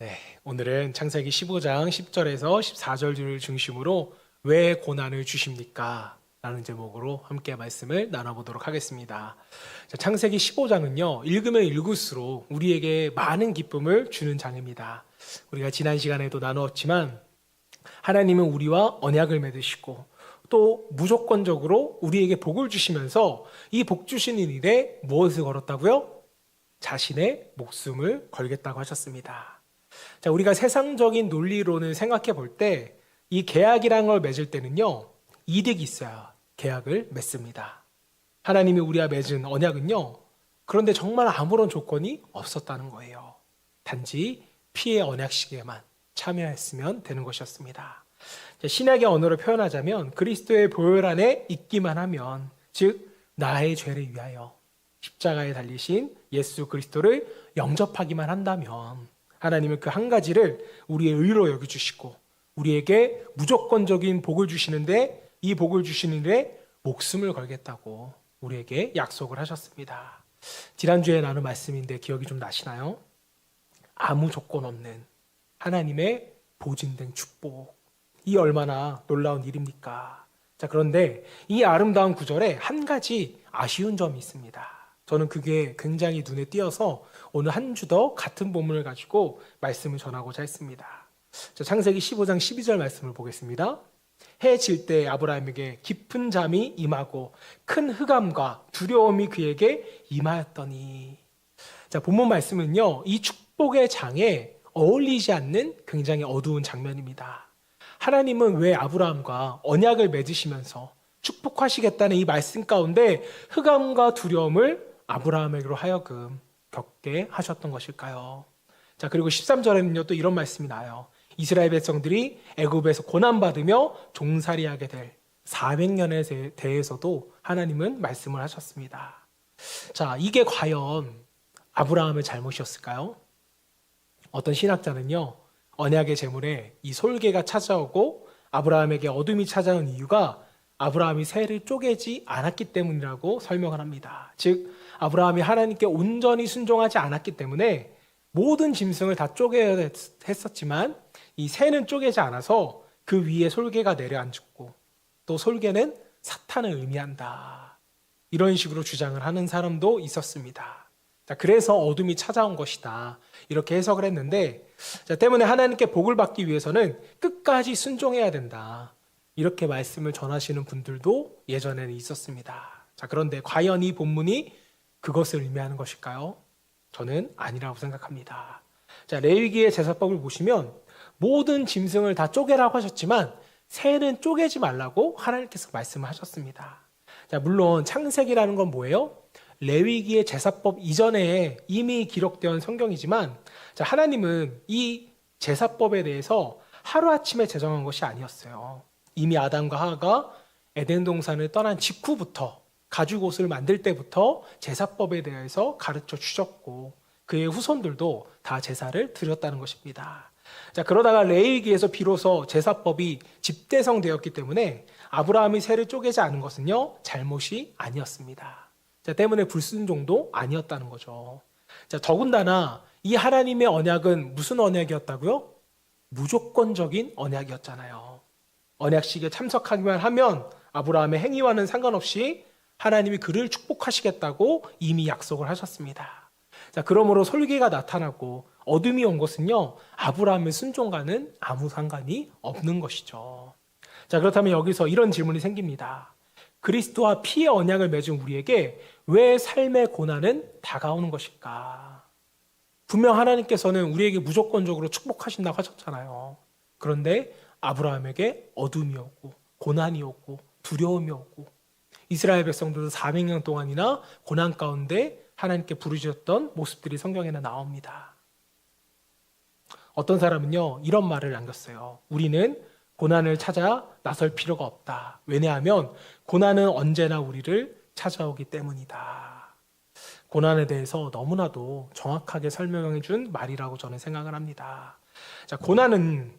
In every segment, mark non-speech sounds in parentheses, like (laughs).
네, 오늘은 창세기 15장 10절에서 14절을 중심으로 왜 고난을 주십니까? 라는 제목으로 함께 말씀을 나눠보도록 하겠습니다. 자, 창세기 15장은요, 읽으면 읽을수록 우리에게 많은 기쁨을 주는 장입니다. 우리가 지난 시간에도 나누었지만, 하나님은 우리와 언약을 맺으시고, 또 무조건적으로 우리에게 복을 주시면서 이 복 주시는 일에 무엇을 걸었다고요? 자신의 목숨을 걸겠다고 하셨습니다. 자, 우리가 세상적인 논리로는 생각해 볼 때 이 계약이라는 걸 맺을 때는요, 이득이 있어야 계약을 맺습니다. 하나님이 우리와 맺은 언약은요, 그런데 정말 아무런 조건이 없었다는 거예요. 단지 피의 언약식에만 참여했으면 되는 것이었습니다. 자, 신약의 언어로 표현하자면 그리스도의 보혈 안에 있기만 하면, 즉, 나의 죄를 위하여 십자가에 달리신 예수 그리스도를 영접하기만 한다면 하나님은 그 한 가지를 우리의 의로 여겨주시고 우리에게 무조건적인 복을 주시는데 이 복을 주시는 데 목숨을 걸겠다고 우리에게 약속을 하셨습니다. 지난주에 나눈 말씀인데 기억이 좀 나시나요? 아무 조건 없는 하나님의 보증된 축복. 이 얼마나 놀라운 일입니까? 자, 그런데 이 아름다운 구절에 한 가지 아쉬운 점이 있습니다. 저는 그게 굉장히 눈에 띄어서 오늘 한 주 더 같은 본문을 가지고 말씀을 전하고자 했습니다. 자, 창세기 15장 12절 말씀을 보겠습니다. 해 질 때 아브라함에게 깊은 잠이 임하고 큰 흑암과 두려움이 그에게 임하였더니 자, 본문 말씀은요. 이 축복의 장에 어울리지 않는 굉장히 어두운 장면입니다. 하나님은 왜 아브라함과 언약을 맺으시면서 축복하시겠다는 이 말씀 가운데 흑암과 두려움을 아브라함에게로 하여금 겪게 하셨던 것일까요? 자, 그리고 13절에는요, 또 이런 말씀이 나요. 이스라엘 백성들이 애굽에서 고난받으며 종살이하게 될 400년에 대해서도 하나님은 말씀을 하셨습니다. 자, 이게 과연 아브라함의 잘못이었을까요? 어떤 신학자는요, 언약의 제물에 이 솔개가 찾아오고 아브라함에게 어둠이 찾아온 이유가 아브라함이 새를 쪼개지 않았기 때문이라고 설명을 합니다. 즉, 아브라함이 하나님께 온전히 순종하지 않았기 때문에 모든 짐승을 다 쪼개야 했었지만 이 새는 쪼개지 않아서 그 위에 솔개가 내려앉고 또 솔개는 사탄을 의미한다. 이런 식으로 주장을 하는 사람도 있었습니다. 자, 그래서 어둠이 찾아온 것이다. 이렇게 해석을 했는데, 자, 때문에 하나님께 복을 받기 위해서는 끝까지 순종해야 된다. 이렇게 말씀을 전하시는 분들도 예전에는 있었습니다. 자, 그런데 과연 이 본문이 그것을 의미하는 것일까요? 저는 아니라고 생각합니다. 자, 레위기의 제사법을 보시면 모든 짐승을 다 쪼개라고 하셨지만 새는 쪼개지 말라고 하나님께서 말씀을 하셨습니다. 자, 물론 창세기라는 건 뭐예요? 레위기의 제사법 이전에 이미 기록된 성경이지만 자, 하나님은 이 제사법에 대해서 하루아침에 제정한 것이 아니었어요. 이미 아담과 하하가 에덴 동산을 떠난 직후부터 가죽 옷을 만들 때부터 제사법에 대해서 가르쳐 주셨고 그의 후손들도 다 제사를 드렸다는 것입니다. 자, 그러다가 레위기에서 비로소 제사법이 집대성되었기 때문에 아브라함이 새를 쪼개지 않은 것은요, 잘못이 아니었습니다. 자, 때문에 불순종도 아니었다는 거죠. 자, 더군다나 이 하나님의 언약은 무슨 언약이었다고요? 무조건적인 언약이었잖아요. 언약식에 참석하기만 하면 아브라함의 행위와는 상관없이 하나님이 그를 축복하시겠다고 이미 약속을 하셨습니다. 자, 그러므로 솔개가 나타나고 어둠이 온 것은요, 아브라함의 순종과는 아무 상관이 없는 것이죠. 자, 그렇다면 여기서 이런 질문이 생깁니다. 그리스도와 피의 언약을 맺은 우리에게 왜 삶의 고난은 다가오는 것일까? 분명 하나님께서는 우리에게 무조건적으로 축복하신다고 하셨잖아요. 그런데 아브라함에게 어둠이 오고, 고난이 오고, 두려움이 오고, 이스라엘 백성들도 400년 동안이나 고난 가운데 하나님께 부르셨던 모습들이 성경에는 나옵니다. 어떤 사람은요, 이런 말을 남겼어요. 우리는 고난을 찾아 나설 필요가 없다. 왜냐하면 고난은 언제나 우리를 찾아오기 때문이다. 고난에 대해서 너무나도 정확하게 설명해 준 말이라고 저는 생각을 합니다. 자, 고난은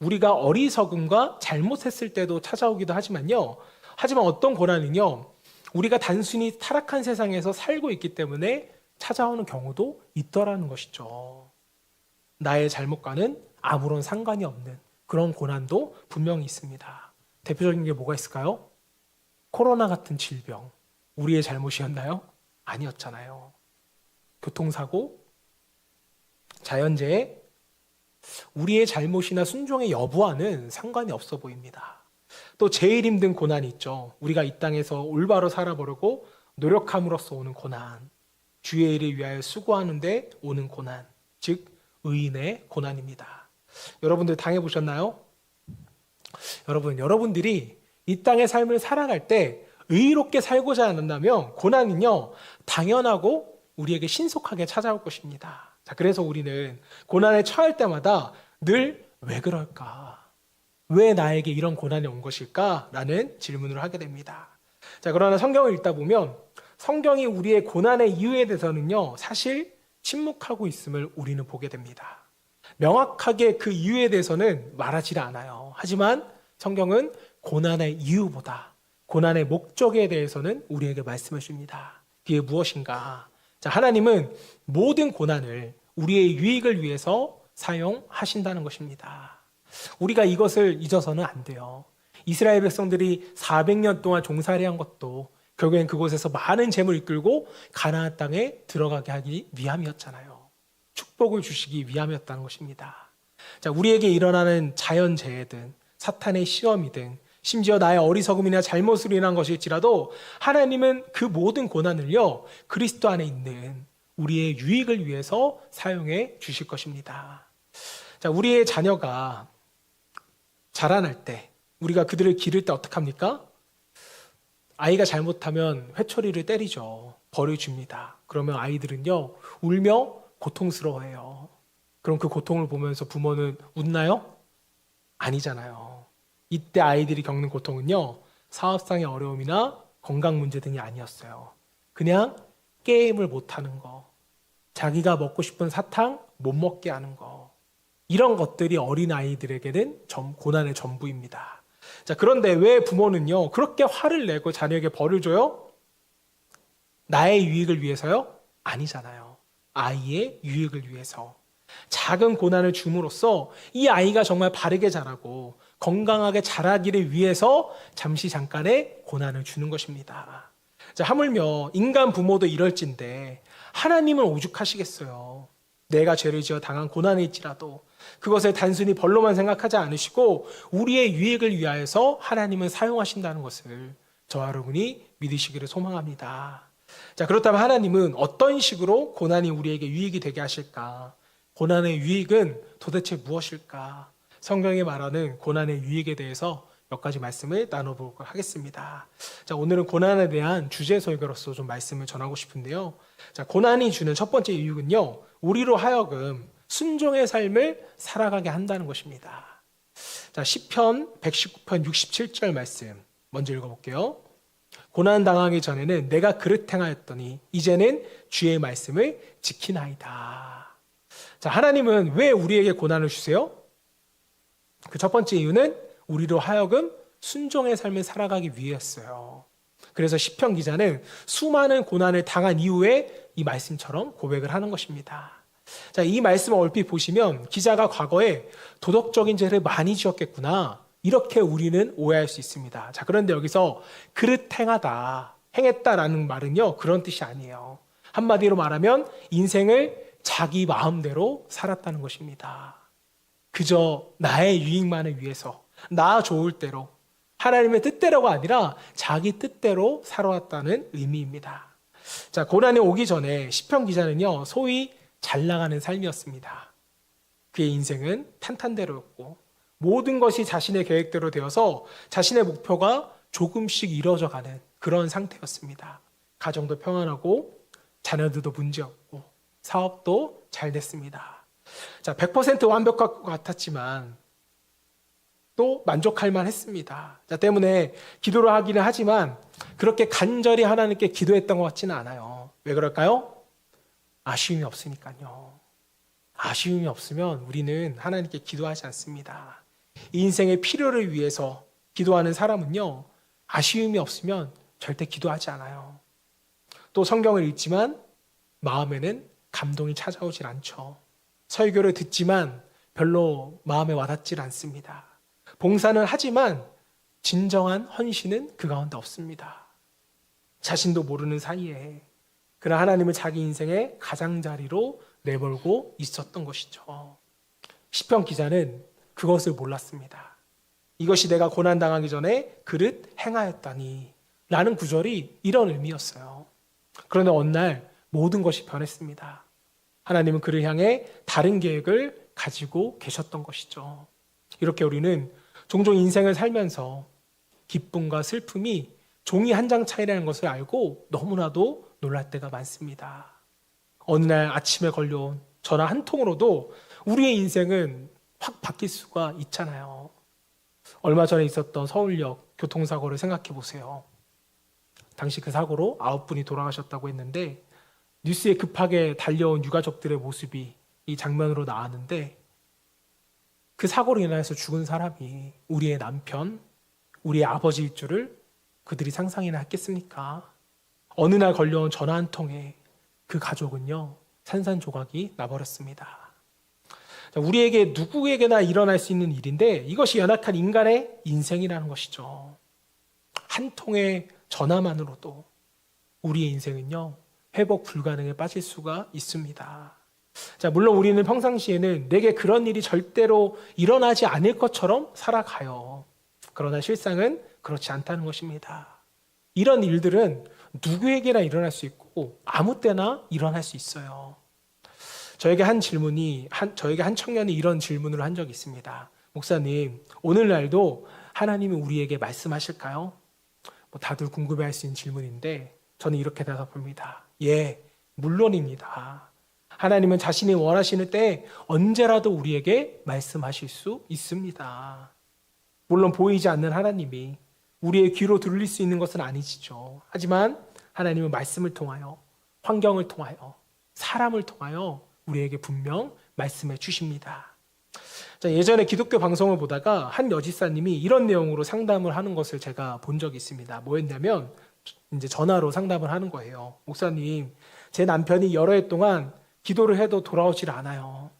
우리가 어리석음과 잘못했을 때도 찾아오기도 하지만요. 하지만 어떤 고난은요. 우리가 단순히 타락한 세상에서 살고 있기 때문에 찾아오는 경우도 있더라는 것이죠. 나의 잘못과는 아무런 상관이 없는 그런 고난도 분명히 있습니다. 대표적인 게 뭐가 있을까요? 코로나 같은 질병. 우리의 잘못이었나요? 아니었잖아요. 교통사고, 자연재해, 우리의 잘못이나 순종의 여부와는 상관이 없어 보입니다. 또 제일 힘든 고난이 있죠. 우리가 이 땅에서 올바로 살아보려고 노력함으로써 오는 고난. 주의 일을 위하여 수고하는데 오는 고난. 즉, 의인의 고난입니다. 여러분들 당해보셨나요? 여러분, 여러분들이 이 땅의 삶을 살아갈 때 의롭게 살고자 한다면 고난은요, 당연하고 우리에게 신속하게 찾아올 것입니다. 자, 그래서 우리는 고난에 처할 때마다 늘 왜 그럴까? 왜 나에게 이런 고난이 온 것일까? 라는 질문을 하게 됩니다. 자, 그러나 성경을 읽다 보면 성경이 우리의 고난의 이유에 대해서는요, 사실 침묵하고 있음을 우리는 보게 됩니다. 명확하게 그 이유에 대해서는 말하지 않아요. 하지만 성경은 고난의 이유보다 고난의 목적에 대해서는 우리에게 말씀해 줍니다. 그게 무엇인가? 자, 하나님은 모든 고난을 우리의 유익을 위해서 사용하신다는 것입니다. 우리가 이것을 잊어서는 안 돼요. 이스라엘 백성들이 400년 동안 종살이 한 것도 결국엔 그곳에서 많은 재물을 이끌고 가나안 땅에 들어가게 하기 위함이었잖아요. 축복을 주시기 위함이었다는 것입니다. 자, 우리에게 일어나는 자연 재해든 사탄의 시험이든 심지어 나의 어리석음이나 잘못으로 인한 것일지라도 하나님은 그 모든 고난을요 그리스도 안에 있는 우리의 유익을 위해서 사용해 주실 것입니다. 자, 우리의 자녀가 자라날 때 우리가 그들을 기를 때 어떻게 합니까? 아이가 잘못하면 회초리를 때리죠. 벌을 줍니다. 그러면 아이들은요 울며 고통스러워해요. 그럼 그 고통을 보면서 부모는 웃나요? 아니잖아요. 이때 아이들이 겪는 고통은요, 사업상의 어려움이나 건강 문제 등이 아니었어요. 그냥 게임을 못하는 거, 자기가 먹고 싶은 사탕 못 먹게 하는 거, 이런 것들이 어린 아이들에게는 전, 고난의 전부입니다. 자, 그런데 왜 부모는요, 그렇게 화를 내고 자녀에게 벌을 줘요? 나의 유익을 위해서요? 아니잖아요. 아이의 유익을 위해서. 작은 고난을 줌으로써 이 아이가 정말 바르게 자라고 건강하게 자라기를 위해서 잠시 잠깐의 고난을 주는 것입니다. 자, 하물며 인간 부모도 이럴진데 하나님은 오죽하시겠어요. 내가 죄를 지어 당한 고난에 있지라도 그것을 단순히 벌로만 생각하지 않으시고 우리의 유익을 위하여서 하나님은 사용하신다는 것을 저와 여러분이 믿으시기를 소망합니다. 자, 그렇다면 하나님은 어떤 식으로 고난이 우리에게 유익이 되게 하실까? 고난의 유익은 도대체 무엇일까? 성경이 말하는 고난의 유익에 대해서 몇 가지 말씀을 나눠보도록 하겠습니다. 자, 오늘은 고난에 대한 주제 설교로서 좀 말씀을 전하고 싶은데요. 자, 고난이 주는 첫 번째 유익은요, 우리로 하여금 순종의 삶을 살아가게 한다는 것입니다. 자, 10편 119편 67절 말씀 먼저 읽어 볼게요. 고난 당하기 전에는 내가 그릇 행하였더니 이제는 주의 말씀을 지키나이다. 자, 하나님은 왜 우리에게 고난을 주세요? 그 첫 번째 이유는 우리로 하여금 순종의 삶을 살아가기 위해였어요. 그래서 시편 기자는 수많은 고난을 당한 이후에 이 말씀처럼 고백을 하는 것입니다. 자, 이 말씀을 얼핏 보시면 기자가 과거에 도덕적인 죄를 많이 지었겠구나. 이렇게 우리는 오해할 수 있습니다. 자, 그런데 여기서 그릇 행하다, 행했다라는 말은요, 그런 뜻이 아니에요. 한마디로 말하면 인생을 자기 마음대로 살았다는 것입니다. 그저 나의 유익만을 위해서, 나 좋을 대로, 하나님의 뜻대로가 아니라 자기 뜻대로 살아왔다는 의미입니다. 자, 고난이 오기 전에 시편 기자는요, 소위 잘 나가는 삶이었습니다. 그의 인생은 탄탄대로였고, 모든 것이 자신의 계획대로 되어서 자신의 목표가 조금씩 이루어져 가는 그런 상태였습니다. 가정도 평안하고, 자녀들도 문제없고, 사업도 잘 됐습니다. 자, 100% 완벽할 것 같았지만, 또 만족할 만 했습니다. 자, 때문에 기도를 하기는 하지만 그렇게 간절히 하나님께 기도했던 것 같지는 않아요. 왜 그럴까요? 아쉬움이 없으니까요. 아쉬움이 없으면 우리는 하나님께 기도하지 않습니다. 인생의 필요를 위해서 기도하는 사람은요, 아쉬움이 없으면 절대 기도하지 않아요. 또 성경을 읽지만 마음에는 감동이 찾아오질 않죠. 설교를 듣지만 별로 마음에 와닿질 않습니다. 봉사는 하지만 진정한 헌신은 그 가운데 없습니다. 자신도 모르는 사이에 그러나 하나님을 자기 인생의 가장자리로 내몰고 있었던 것이죠. 시편 기자는 그것을 몰랐습니다. 이것이 내가 고난 당하기 전에 그릇 행하였다니 라는 구절이 이런 의미였어요. 그런데 어느 날 모든 것이 변했습니다. 하나님은 그를 향해 다른 계획을 가지고 계셨던 것이죠. 이렇게 우리는 종종 인생을 살면서 기쁨과 슬픔이 종이 한 장 차이라는 것을 알고 너무나도 놀랄 때가 많습니다. 어느 날 아침에 걸려온 전화 한 통으로도 우리의 인생은 확 바뀔 수가 있잖아요. 얼마 전에 있었던 서울역 교통사고를 생각해 보세요. 당시 그 사고로 아홉 분이 돌아가셨다고 했는데 뉴스에 급하게 달려온 유가족들의 모습이 이 장면으로 나왔는데 그 사고로 인해서 죽은 사람이 우리의 남편, 우리의 아버지일 줄을 그들이 상상이나 했겠습니까? 어느 날 걸려온 전화 한 통에 그 가족은요 산산조각이 나버렸습니다. 자, 우리에게 누구에게나 일어날 수 있는 일인데 이것이 연약한 인간의 인생이라는 것이죠. 한 통의 전화만으로도 우리의 인생은요 회복 불가능에 빠질 수가 있습니다. 자, 물론 우리는 평상시에는 내게 그런 일이 절대로 일어나지 않을 것처럼 살아가요. 그러나 실상은 그렇지 않다는 것입니다. 이런 일들은 누구에게나 일어날 수 있고 아무 때나 일어날 수 있어요. 저에게 한 질문이 한 저에게 한 청년이 이런 질문을 한 적이 있습니다. 목사님, 오늘날도 하나님이 우리에게 말씀하실까요? 뭐 다들 궁금해할 수 있는 질문인데 저는 이렇게 대답합니다. 예, 물론입니다. 하나님은 자신이 원하시는 때 언제라도 우리에게 말씀하실 수 있습니다. 물론 보이지 않는 하나님이 우리의 귀로 들릴 수 있는 것은 아니지죠. 하지만 하나님은 말씀을 통하여 환경을 통하여 사람을 통하여 우리에게 분명 말씀해 주십니다. 자, 예전에 기독교 방송을 보다가 한 여지사님이 이런 내용으로 상담을 하는 것을 제가 본 적이 있습니다. 뭐였냐면 이제 전화로 상담을 하는 거예요. 목사님, 제 남편이 여러 해 동안 기도를 해도 돌아오질 않아요.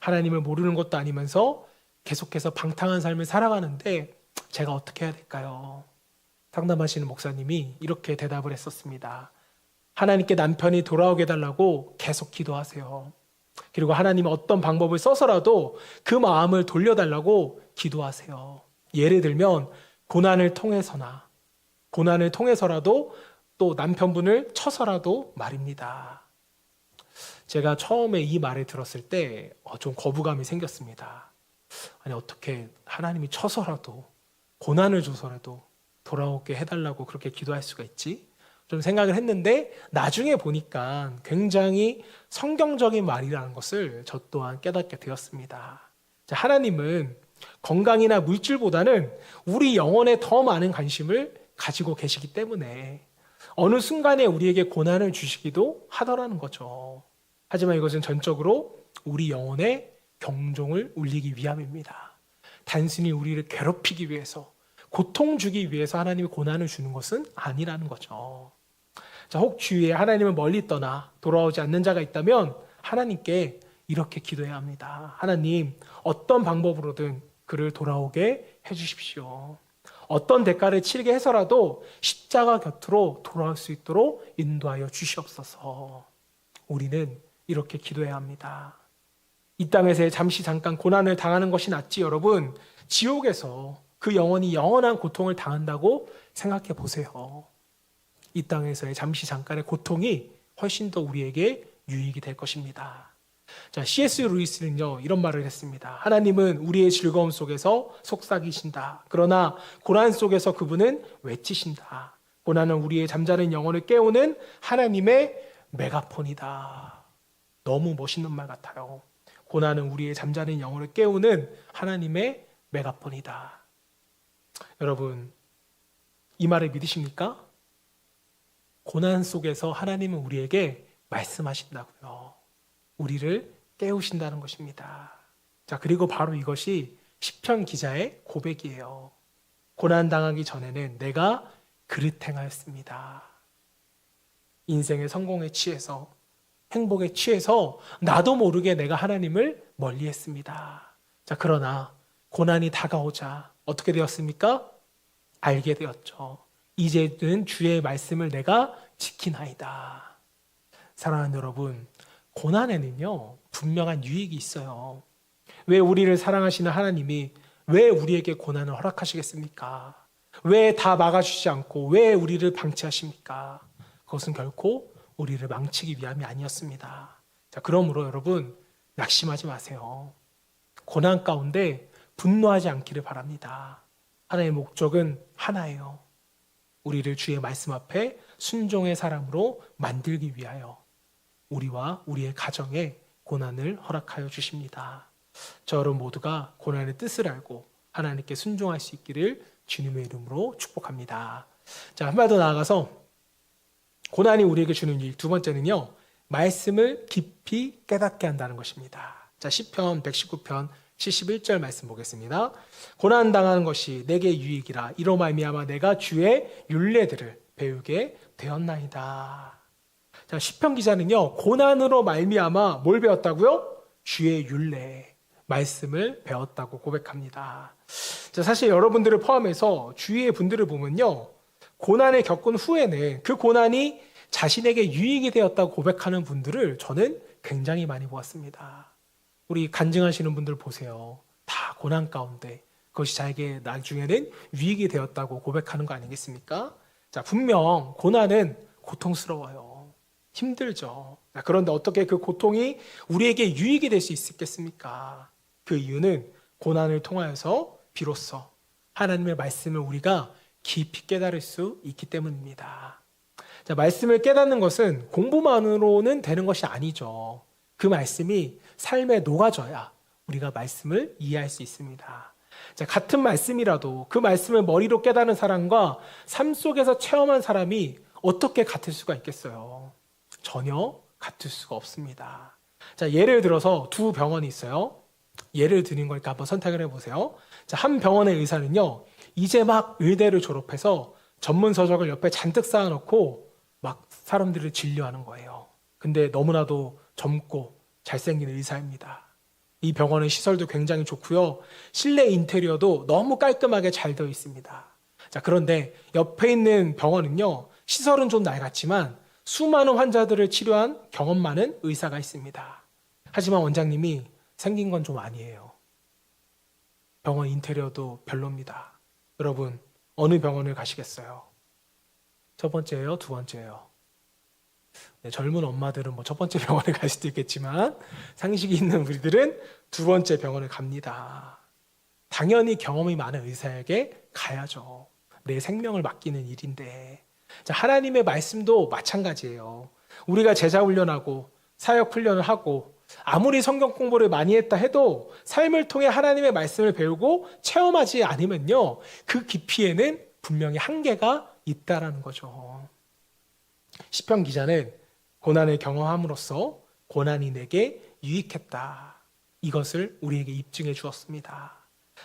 하나님을 모르는 것도 아니면서 계속해서 방탕한 삶을 살아가는데 제가 어떻게 해야 될까요? 상담하시는 목사님이 이렇게 대답을 했었습니다. 하나님께 남편이 돌아오게 해달라고 계속 기도하세요. 그리고 하나님이 어떤 방법을 써서라도 그 마음을 돌려달라고 기도하세요. 예를 들면 고난을 통해서나 고난을 통해서라도 또 남편분을 쳐서라도 말입니다. 제가 처음에 이 말을 들었을 때 좀 거부감이 생겼습니다. 아니 어떻게 하나님이 쳐서라도 고난을 줘서라도 돌아오게 해달라고 그렇게 기도할 수가 있지? 좀 생각을 했는데 나중에 보니까 굉장히 성경적인 말이라는 것을 저 또한 깨닫게 되었습니다. 자, 하나님은 건강이나 물질보다는 우리 영혼에 더 많은 관심을 가지고 계시기 때문에 어느 순간에 우리에게 고난을 주시기도 하더라는 거죠. 하지만 이것은 전적으로 우리 영혼의 경종을 울리기 위함입니다. 단순히 우리를 괴롭히기 위해서, 고통 주기 위해서 하나님이 고난을 주는 것은 아니라는 거죠. 자, 혹 주위에 하나님을 멀리 떠나 돌아오지 않는 자가 있다면 하나님께 이렇게 기도해야 합니다. 하나님, 어떤 방법으로든 그를 돌아오게 해주십시오. 어떤 대가를 치르게 해서라도 십자가 곁으로 돌아올 수 있도록 인도하여 주시옵소서. 우리는 이렇게 기도해야 합니다. 이 땅에서 잠시 잠깐 고난을 당하는 것이 낫지 여러분. 지옥에서 그 영혼이 영원한 고통을 당한다고 생각해 보세요. 이 땅에서의 잠시 잠깐의 고통이 훨씬 더 우리에게 유익이 될 것입니다. 자, C.S. 루이스는요, 이런 말을 했습니다. 하나님은 우리의 즐거움 속에서 속삭이신다. 그러나 고난 속에서 그분은 외치신다. 고난은 우리의 잠자는 영혼을 깨우는 하나님의 메가폰이다. 너무 멋있는 말 같아요. 고난은 우리의 잠자는 영혼을 깨우는 하나님의 메가폰이다. 여러분, 이 말을 믿으십니까? 고난 속에서 하나님은 우리에게 말씀하신다고요. 우리를 깨우신다는 것입니다. 자, 그리고 바로 이것이 시편 기자의 고백이에요. 고난 당하기 전에는 내가 그릇 행하였습니다. 인생의 성공에 취해서 행복에 취해서 나도 모르게 내가 하나님을 멀리 했습니다. 자, 그러나 고난이 다가오자 어떻게 되었습니까? 알게 되었죠. 이제는 주의 말씀을 내가 지키나이다. 사랑하는 여러분, 고난에는요, 분명한 유익이 있어요. 왜 우리를 사랑하시는 하나님이 왜 우리에게 고난을 허락하시겠습니까? 왜 다 막아주지 않고 왜 우리를 방치하십니까? 그것은 결코 우리를 망치기 위함이 아니었습니다. 자, 그러므로 여러분, 낙심하지 마세요. 고난 가운데 분노하지 않기를 바랍니다. 하나님의 목적은 하나예요. 우리를 주의 말씀 앞에 순종의 사람으로 만들기 위하여 우리와 우리의 가정에 고난을 허락하여 주십니다. 저 여러분 모두가 고난의 뜻을 알고 하나님께 순종할 수 있기를 주님의 이름으로 축복합니다. 자, 한 발 더 나아가서 고난이 우리에게 주는 일두 번째는요. 말씀을 깊이 깨닫게 한다는 것입니다. 자, 시편 119편 71절 말씀 보겠습니다. 고난 당하는 것이 내게 유익이라 이로 말미암아 내가 주의 율례들을 배우게 되었나이다. 자, 시편 기자는요. 고난으로 말미암아 뭘 배웠다고요? 주의 율례 말씀을 배웠다고 고백합니다. 자, 사실 여러분들을 포함해서 주위의 분들을 보면요. 고난을 겪은 후에는 그 고난이 자신에게 유익이 되었다고 고백하는 분들을 저는 굉장히 많이 보았습니다. 우리 간증하시는 분들 보세요. 다 고난 가운데 그것이 자에게 나중에는 유익이 되었다고 고백하는 거 아니겠습니까? 자, 분명 고난은 고통스러워요. 힘들죠. 자, 그런데 어떻게 그 고통이 우리에게 유익이 될 수 있겠습니까? 그 이유는 고난을 통하여서 비로소 하나님의 말씀을 우리가 깊이 깨달을 수 있기 때문입니다. 자, 말씀을 깨닫는 것은 공부만으로는 되는 것이 아니죠. 그 말씀이 삶에 녹아져야 우리가 말씀을 이해할 수 있습니다. 자, 같은 말씀이라도 그 말씀을 머리로 깨닫는 사람과 삶 속에서 체험한 사람이 어떻게 같을 수가 있겠어요? 전혀 같을 수가 없습니다. 자, 예를 들어서 두 병원이 있어요. 예를 드린 거니까 한번 선택을 해보세요. 자, 한 병원의 의사는요, 이제 막 의대를 졸업해서 전문 서적을 옆에 잔뜩 쌓아놓고 막 사람들을 진료하는 거예요. 근데 너무나도 젊고 잘생긴 의사입니다. 이 병원의 시설도 굉장히 좋고요. 실내 인테리어도 너무 깔끔하게 잘 되어 있습니다. 자, 그런데 옆에 있는 병원은요, 시설은 좀 낡았지만 수많은 환자들을 치료한 경험 많은 의사가 있습니다. 하지만 원장님이 생긴 건 좀 아니에요. 병원 인테리어도 별로입니다. 여러분, 어느 병원을 가시겠어요? 첫 번째예요? 두 번째예요? 네, 젊은 엄마들은 뭐 첫 번째 (laughs) 병원에 갈 수도 있겠지만 상식이 있는 우리들은 두 번째 병원을 갑니다. 당연히 경험이 많은 의사에게 가야죠. 내 생명을 맡기는 일인데. 자, 하나님의 말씀도 마찬가지예요. 우리가 제자 훈련하고 사역 훈련을 하고 아무리 성경 공부를 많이 했다 해도 삶을 통해 하나님의 말씀을 배우고 체험하지 않으면요. 그 깊이에는 분명히 한계가 있다라는 거죠. 시편 기자는 고난을 경험함으로써 고난이 내게 유익했다. 이것을 우리에게 입증해 주었습니다.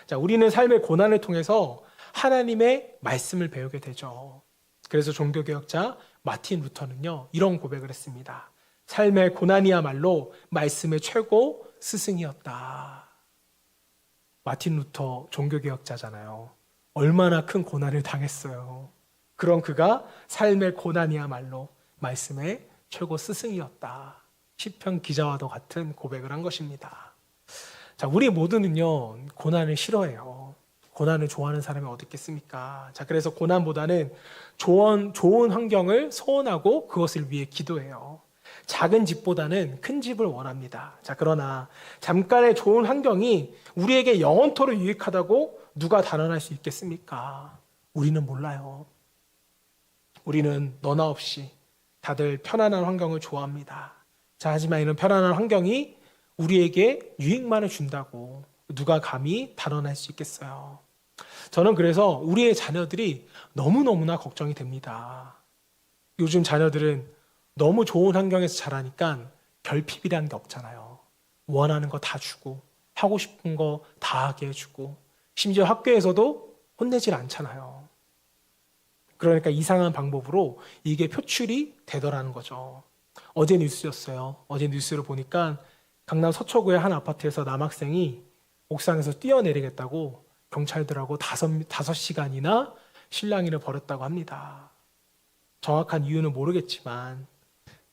자, 우리는 삶의 고난을 통해서 하나님의 말씀을 배우게 되죠. 그래서 종교개혁자 마틴 루터는요, 이런 고백을 했습니다. 삶의 고난이야말로 말씀의 최고 스승이었다. 마틴 루터 종교개혁자잖아요. 얼마나 큰 고난을 당했어요. 그런 그가 삶의 고난이야말로 말씀의 최고 스승이었다. 시편 기자와도 같은 고백을 한 것입니다. 자, 우리 모두는요, 고난을 싫어해요. 고난을 좋아하는 사람이 어디 있겠습니까? 자, 그래서 고난보다는 좋은, 좋은 환경을 소원하고 그것을 위해 기도해요. 작은 집보다는 큰 집을 원합니다. 자, 그러나 잠깐의 좋은 환경이 우리에게 영원토록 유익하다고 누가 단언할 수 있겠습니까? 우리는 몰라요. 우리는 너나 없이 다들 편안한 환경을 좋아합니다. 자, 하지만 이런 편안한 환경이 우리에게 유익만을 준다고 누가 감히 단언할 수 있겠어요. 저는 그래서 우리의 자녀들이 너무너무나 걱정이 됩니다. 요즘 자녀들은 너무 좋은 환경에서 자라니까 결핍이라는 게 없잖아요. 원하는 거 다 주고, 하고 싶은 거 다 하게 해주고, 심지어 학교에서도 혼내질 않잖아요. 그러니까 이상한 방법으로 이게 표출이 되더라는 거죠. 어제 뉴스였어요. 어제 뉴스를 보니까 강남 서초구의 한 아파트에서 남학생이 옥상에서 뛰어내리겠다고 경찰들하고 다섯, 다섯 시간이나 실랑이를 벌였다고 합니다. 정확한 이유는 모르겠지만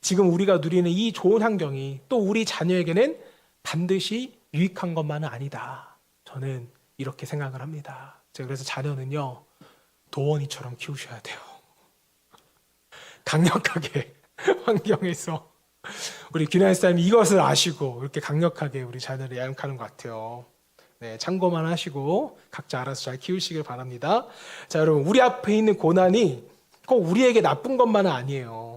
지금 우리가 누리는 이 좋은 환경이 또 우리 자녀에게는 반드시 유익한 것만은 아니다. 저는 이렇게 생각을 합니다. 제가 그래서 자녀는요, 도원이처럼 키우셔야 돼요. (laughs) 강력하게 (laughs) 환경에서 우리 귀나의 사님이 이것을 아시고 이렇게 강력하게 우리 자녀를 양육하는 것 같아요. 네, 참고만 하시고 각자 알아서 잘 키우시길 바랍니다. 자, 여러분, 우리 앞에 있는 고난이 꼭 우리에게 나쁜 것만은 아니에요.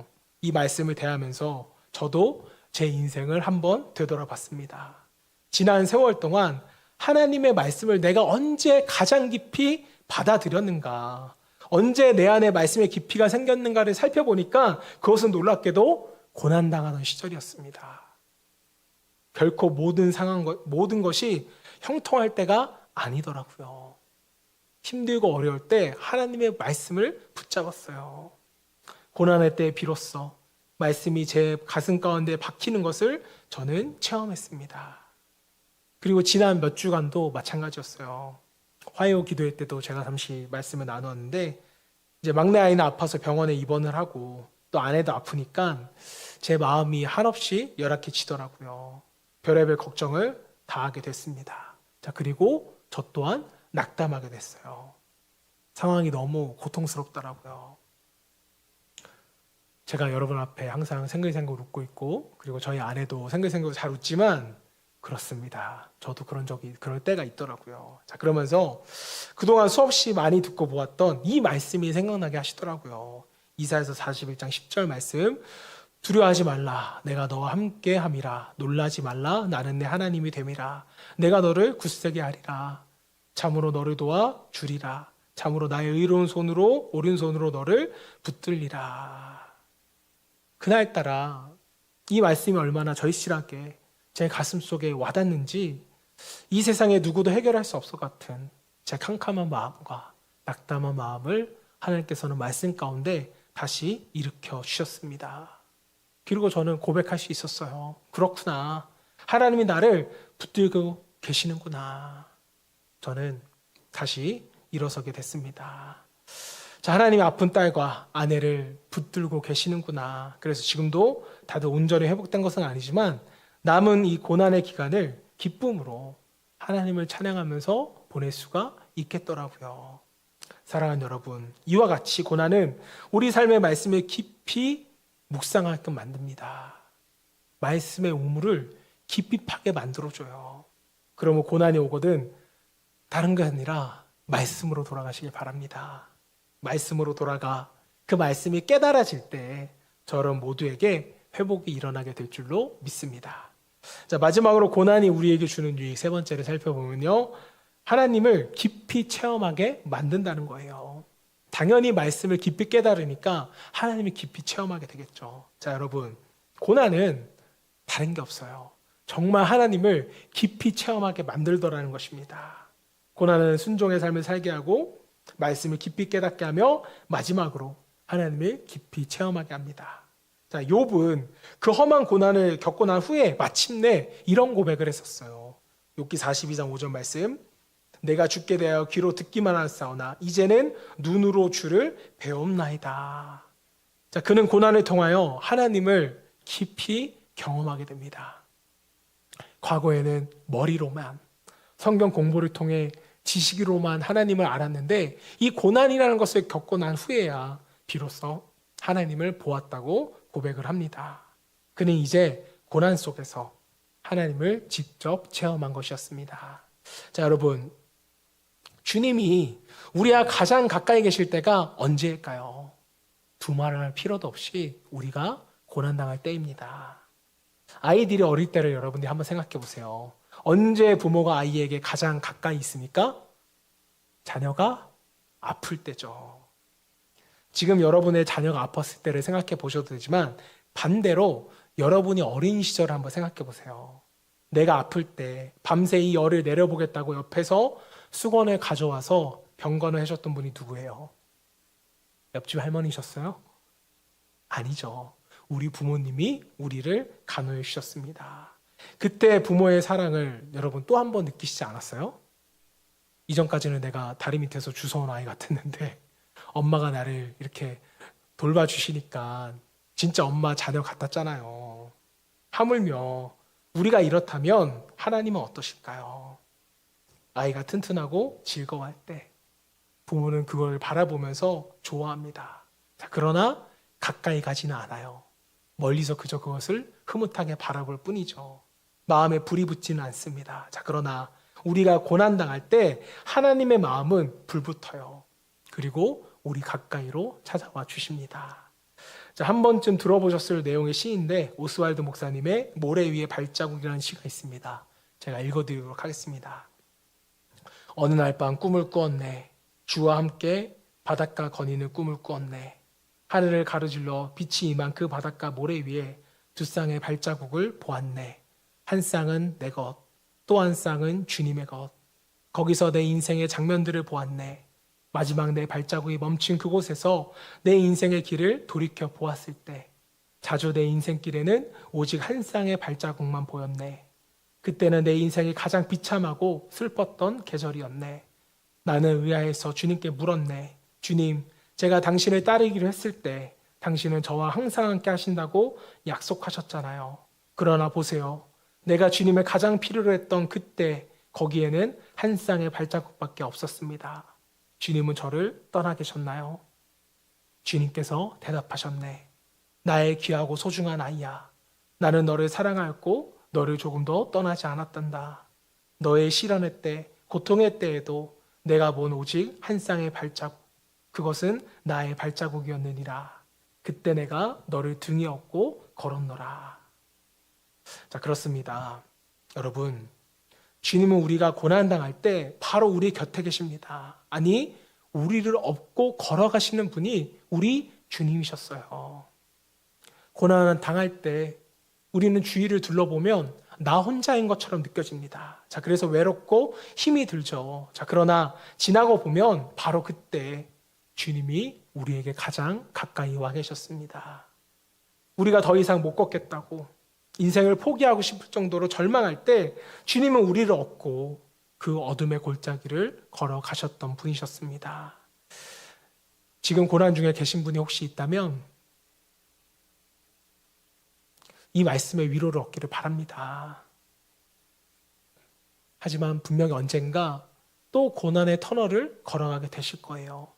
이 말씀을 대하면서 저도 제 인생을 한번 되돌아봤습니다. 지난 세월 동안 하나님의 말씀을 내가 언제 가장 깊이 받아들였는가, 언제 내 안에 말씀의 깊이가 생겼는가를 살펴보니까 그것은 놀랍게도 고난당하던 시절이었습니다. 결코 모든 상황, 모든 것이 형통할 때가 아니더라고요. 힘들고 어려울 때 하나님의 말씀을 붙잡았어요. 고난의 때에 비로소 말씀이 제 가슴 가운데 박히는 것을 저는 체험했습니다. 그리고 지난 몇 주간도 마찬가지였어요. 화요 기도회 때도 제가 잠시 말씀을 나누었는데 이제 막내 아이는 아파서 병원에 입원을 하고 또 아내도 아프니까 제 마음이 한없이 열악해지더라고요. 별의별 걱정을 다 하게 됐습니다. 자, 그리고 저 또한 낙담하게 됐어요. 상황이 너무 고통스럽더라고요. 제가 여러분 앞에 항상 생글생글 웃고 있고 그리고 저희 아내도 생글생글 잘 웃지만 그렇습니다. 저도 그런 적이 그럴 때가 있더라고요. 자, 그러면서 그동안 수없이 많이 듣고 보았던 이 말씀이 생각나게 하시더라고요. 이사에서 41장 10절 말씀. 두려워하지 말라. 내가 너와 함께 함이라. 놀라지 말라. 나는 내 하나님이 됨이라. 내가 너를 굳세게 하리라. 참으로 너를 도와 주리라. 참으로 나의 의로운 손으로 오른손으로 너를 붙들리라 그날따라 이 말씀이 얼마나 절실하게 제 가슴 속에 와닿는지 이 세상에 누구도 해결할 수것 같은 제 캄캄한 마음과 낙담한 마음을 하나님께서는 말씀 가운데 다시 일으켜 주셨습니다. 그리고 저는 고백할 수 있었어요. 그렇구나. 하나님이 나를 붙들고 계시는구나. 저는 다시 일어서게 됐습니다. 자, 하나님이 아픈 딸과 아내를 붙들고 계시는구나. 그래서 지금도 다들 온전히 회복된 것은 아니지만 남은 이 고난의 기간을 기쁨으로 하나님을 찬양하면서 보낼 수가 있겠더라고요. 사랑하는 여러분, 이와 같이 고난은 우리 삶의 말씀을 깊이 묵상하게끔 만듭니다. 말씀의 우물을 깊이 파게 만들어줘요. 그러면 고난이 오거든 다른 게 아니라 말씀으로 돌아가시길 바랍니다. 말씀으로 돌아가 그 말씀이 깨달아질 때 저런 모두에게 회복이 일어나게 될 줄로 믿습니다. 자, 마지막으로 고난이 우리에게 주는 유익 세 번째를 살펴보면요. 하나님을 깊이 체험하게 만든다는 거예요. 당연히 말씀을 깊이 깨달으니까 하나님이 깊이 체험하게 되겠죠. 자, 여러분. 고난은 다른 게 없어요. 정말 하나님을 깊이 체험하게 만들더라는 것입니다. 고난은 순종의 삶을 살게 하고 말씀을 깊이 깨닫게 하며 마지막으로 하나님을 깊이 체험하게 합니다. 자, 욥은 그 험한 고난을 겪고 난 후에 마침내 이런 고백을 했었어요. 욥기 42장 5절 말씀. 내가 죽게 되어 귀로 듣기만 하사오나 이제는 눈으로 주를 배움나이다. 자, 그는 고난을 통하여 하나님을 깊이 경험하게 됩니다. 과거에는 머리로만 성경 공부를 통해 지식으로만 하나님을 알았는데 이 고난이라는 것을 겪고 난 후에야 비로소 하나님을 보았다고 고백을 합니다. 그는 이제 고난 속에서 하나님을 직접 체험한 것이었습니다. 자, 여러분. 주님이 우리와 가장 가까이 계실 때가 언제일까요? 두말할 필요도 없이 우리가 고난당할 때입니다. 아이들이 어릴 때를 여러분들이 한번 생각해 보세요. 언제 부모가 아이에게 가장 가까이 있습니까? 자녀가 아플 때죠. 지금 여러분의 자녀가 아팠을 때를 생각해 보셔도 되지만 반대로 여러분이 어린 시절 한번 생각해 보세요. 내가 아플 때 밤새 이 열을 내려보겠다고 옆에서 수건을 가져와서 병건을 해줬던 분이 누구예요? 옆집 할머니셨어요? 아니죠. 우리 부모님이 우리를 간호해 주셨습니다. 그때 부모의 사랑을 여러분 또 한 번 느끼시지 않았어요? 이전까지는 내가 다리 밑에서 주워온 아이 같았는데 (laughs) 엄마가 나를 이렇게 돌봐주시니까 진짜 엄마 자녀 같았잖아요. 하물며 우리가 이렇다면 하나님은 어떠실까요? 아이가 튼튼하고 즐거워할 때 부모는 그걸 바라보면서 좋아합니다. 자, 그러나 가까이 가지는 않아요. 멀리서 그저 그것을 흐뭇하게 바라볼 뿐이죠. 마음에 불이 붙지는 않습니다. 자, 그러나 우리가 고난당할 때 하나님의 마음은 불붙어요. 그리고 우리 가까이로 찾아와 주십니다. 자, 한 번쯤 들어보셨을 내용의 시인데 오스왈드 목사님의 모래 위의 발자국이라는 시가 있습니다. 제가 읽어드리도록 하겠습니다. 어느 날 밤 꿈을 꾸었네. 주와 함께 바닷가 거니는 꿈을 꾸었네. 하늘을 가로질러 빛이 임한 그 바닷가 모래 위에 두 쌍의 발자국을 보았네. 한 쌍은 내 것, 또 한 쌍은 주님의 것. 거기서 내 인생의 장면들을 보았네. 마지막 내 발자국이 멈춘 그곳에서 내 인생의 길을 돌이켜 보았을 때 자주 내 인생길에는 오직 한 쌍의 발자국만 보였네. 그때는 내 인생이 가장 비참하고 슬펐던 계절이었네. 나는 의아해서 주님께 물었네. 주님, 제가 당신을 따르기로 했을 때 당신은 저와 항상 함께 하신다고 약속하셨잖아요. 그러나 보세요. 내가 주님을 가장 필요로 했던 그때 거기에는 한 쌍의 발자국밖에 없었습니다. 주님은 저를 떠나 계셨나요? 주님께서 대답하셨네. 나의 귀하고 소중한 아이야. 나는 너를 사랑하였고 너를 조금 더 떠나지 않았단다. 너의 시련의 때, 고통의 때에도 내가 본 오직 한 쌍의 발자국. 그것은 나의 발자국이었느니라. 그때 내가 너를 등에 업고 걸었노라. 자, 그렇습니다. 여러분, 주님은 우리가 고난당할 때 바로 우리 곁에 계십니다. 아니, 우리를 업고 걸어가시는 분이 우리 주님이셨어요. 고난을 당할 때 우리는 주위를 둘러보면 나 혼자인 것처럼 느껴집니다. 자, 그래서 외롭고 힘이 들죠. 자, 그러나 지나고 보면 바로 그때 주님이 우리에게 가장 가까이 와 계셨습니다. 우리가 더 이상 못 걷겠다고 인생을 포기하고 싶을 정도로 절망할 때 주님은 우리를 얻고 그 어둠의 골짜기를 걸어 가셨던 분이셨습니다. 지금 고난 중에 계신 분이 혹시 있다면 이 말씀의 위로를 얻기를 바랍니다. 하지만 분명히 언젠가 또 고난의 터널을 걸어가게 되실 거예요.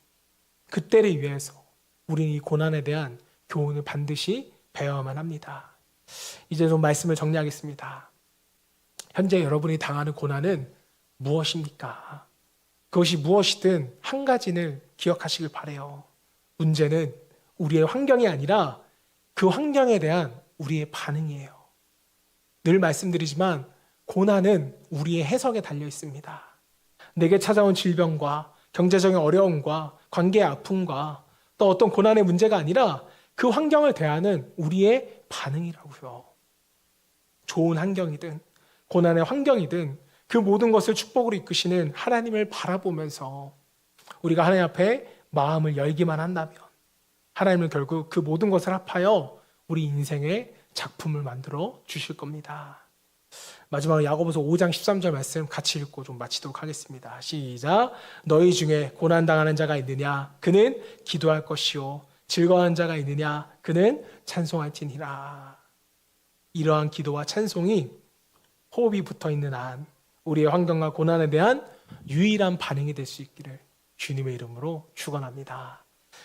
그때를 위해서 우리는 이 고난에 대한 교훈을 반드시 배워야만 합니다. 이제 좀 말씀을 정리하겠습니다. 현재 여러분이 당하는 고난은 무엇입니까? 그것이 무엇이든 한 가지는 기억하시길 바래요. 문제는 우리의 환경이 아니라 그 환경에 대한 우리의 반응이에요. 늘 말씀드리지만 고난은 우리의 해석에 달려 있습니다. 내게 찾아온 질병과 경제적인 어려움과 관계의 아픔과 또 어떤 고난의 문제가 아니라 그 환경을 대하는 우리의 반응이라고요. 좋은 환경이든 고난의 환경이든 그 모든 것을 축복으로 이끄시는 하나님을 바라보면서 우리가 하나님 앞에 마음을 열기만 한다면 하나님은 결국 그 모든 것을 합하여 우리 인생의 작품을 만들어 주실 겁니다. 마지막으로 야고보서 5장 13절 말씀 같이 읽고 좀 마치도록 하겠습니다. 시작. 너희 중에 고난 당하는 자가 있느냐? 그는 기도할 것이요. 즐거워하는 자가 있느냐? 그는 찬송할지니라. 이러한 기도와 찬송이 호흡이 붙어 있는 한 우리의 환경과 고난에 대한 유일한 반응이 될 수 있기를 주님의 이름으로 축원합니다.